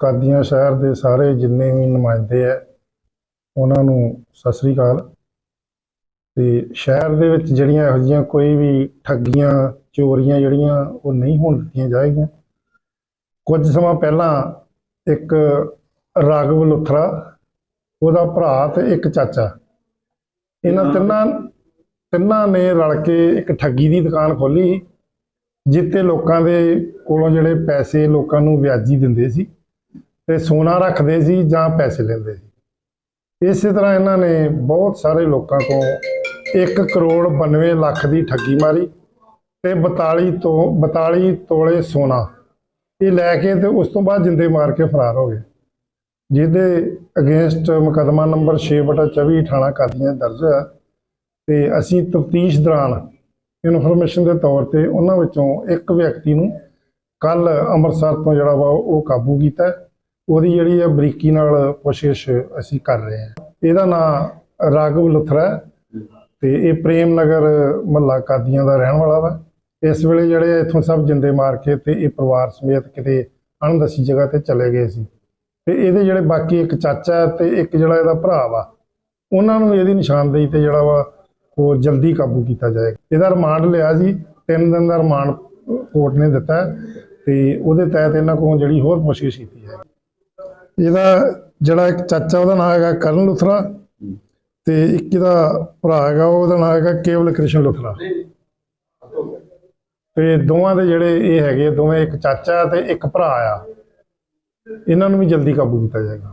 ਕਾਦੀਆਂ ਸ਼ਹਿਰ ਦੇ ਸਾਰੇ ਜਿੰਨੇ ਵੀ ਨੁਮਾਇੰਦੇ ਆ ਉਹਨਾਂ ਨੂੰ ਸਤਿ ਸ੍ਰੀ ਅਕਾਲ। ਤੇ ਸ਼ਹਿਰ ਦੇ ਵਿੱਚ ਜਿਹੜੀਆਂ ਇਹੋ ਜਿਹੀਆਂ ਕੋਈ ਵੀ ਠੱਗੀਆਂ ਚੋਰੀਆਂ ਜਿਹੜੀਆਂ ਉਹ ਨਹੀਂ ਹੋਣ ਦਿੱਤੀਆਂ ਜਾਏਗੀਆਂ। ਕੁਝ ਸਮਾਂ ਪਹਿਲਾਂ ਇੱਕ ਰਾਘਵ ਲੁਥਰਾ ਉਹਦਾ ਭਰਾ ਤੇ ਇੱਕ ਚਾਚਾ। ਇਹਨਾਂ ਤਿੰਨਾਂ ਤਿੰਨਾਂ ਨੇ ਰਲ ਕੇ ਇੱਕ ਠੱਗੀ ਦੀ ਦੁਕਾਨ ਖੋਲੀ ਜਿੱਤੇ ਲੋਕਾਂ ਦੇ ਕੋਲੋਂ ਜਿਹੜੇ ਪੈਸੇ ਲੋਕਾਂ ਨੂੰ ਵਿਆਜੀ ਦਿੰਦੇ ਸੀ। ਤੇ ਸੋਨਾ ਰੱਖਦੇ ਸੀ ਜਾਂ ਪੈਸੇ ਲੈਂਦੇ ਸੀ। ਇਸੇ ਤਰ੍ਹਾਂ ਇਹਨਾਂ ਨੇ ਬਹੁਤ ਸਾਰੇ ਲੋਕਾਂ ਤੋਂ 1 ਕਰੋੜ 92 ਲੱਖ ਦੀ ਠੱਗੀ ਮਾਰੀ ਤੇ 42 ਤੋਂ 42 ਤੋਲੇ ਸੋਨਾ ਇਹ ਲੈ ਕੇ ਤੇ ਉਸ ਤੋਂ ਬਾਅਦ ਜਿੰਦੇ ਮਾਰ ਕੇ ਫਰਾਰ ਹੋ ਗਏ। ਜਿਹਦੇ ਅਗੇਂਸਟ ਮੁਕੱਦਮਾ ਨੰਬਰ 6/24 ਥਾਣਾ ਕਾਦੀਆਂ ਦਰਜ ਹੋਇਆ ਤੇ ਅਸੀਂ ਤਫਤੀਸ਼ ਦੌਰਾਨ ਇਨਫੋਰਮੇਸ਼ਨ ਦੇ ਤੌਰ ਤੇ ਉਹਨਾਂ ਵਿੱਚੋਂ ਇੱਕ ਵਿਅਕਤੀ ਨੂੰ ਕੱਲ ਅੰਮ੍ਰਿਤਸਰ ਤੋਂ ਜਿਹੜਾ ਵਾ ਉਹ ਕਾਬੂ ਕੀਤਾ। ਉਹਦੀ ਜਿਹੜੀ ਹੈ ਬਰੀਕੀ ਨਾਲ ਕੋਸ਼ਿਸ਼ ਅਸੀਂ ਕਰ ਰਹੇ ਹਾਂ। ਇਹਦਾ ਨਾਮ ਰਾਘਵ ਲੁਥਰਾ ਹੈ ਤੇ ਇਹ ਪ੍ਰੇਮ ਨਗਰ ਮਹੱਲਾ ਕਾਦੀਆਂ ਦਾ ਰਹਿਣ ਵਾਲਾ ਵਾ। ਇਸ ਵੇਲੇ ਜਿਹੜੇ ਇੱਥੋਂ ਸਭ ਜਿੰਦੇ ਮਾਰ ਕੇ ਤੇ ਇਹ ਪਰਿਵਾਰ ਸਮੇਤ ਕਿਤੇ ਅਣਦੱਸੀ ਜਗ੍ਹਾ ਤੇ ਚਲੇ ਗਏ ਸੀ। ਤੇ ਇਹਦੇ ਜਿਹੜੇ ਬਾਕੀ ਇੱਕ ਚਾਚਾ ਹੈ ਤੇ ਇੱਕ ਜਿਹੜਾ ਇਹਦਾ ਭਰਾ ਵਾ, ਉਹਨਾਂ ਨੂੰ ਇਹਦੀ ਨਿਸ਼ਾਨਦੇਹੀ ਤੇ ਜਿਹੜਾ ਵਾ ਉਹ ਜਲਦੀ ਕਾਬੂ ਕੀਤਾ ਜਾਏਗਾ ਇਹਦਾ ਰਿਮਾਂਡ ਲਿਆ ਜੀ ਤਿੰਨ ਦਿਨ ਦਾ ਰਿਮਾਂਡ ਕੋਰਟ ਨੇ ਦਿੱਤਾ ਹੈ ਤੇ ਉਹਦੇ ਤਹਿਤ ਇਹਨਾਂ ਕੋਲ ਜਿਹੜੀ ਹੋਰ ਕੋਸ਼ਿਸ਼ ਕੀਤੀ ਹੈ ਇਹਦਾ ਜਿਹੜਾ ਇੱਕ ਚਾਚਾ, ਉਹਦਾ ਨਾਮ ਹੈਗਾ ਕਰਨ ਲੁਥਰਾ ਤੇ ਇੱਕ ਇਹਦਾ ਭਰਾ ਹੈਗਾ, ਉਹਦਾ ਨਾਮ ਹੈਗਾ ਕੇਵਲ ਕ੍ਰਿਸ਼ਨ ਲੁਥਰਾ। ਤੇ ਦੋਵਾਂ ਦੇ ਜਿਹੜੇ ਇਹ ਹੈਗੇ, ਦੋਵੇਂ ਇੱਕ ਚਾਚਾ ਤੇ ਇੱਕ ਭਰਾ ਆ। ਇਹਨਾਂ ਨੂੰ ਵੀ ਜਲਦੀ ਕਾਬੂ ਕੀਤਾ ਜਾਏਗਾ।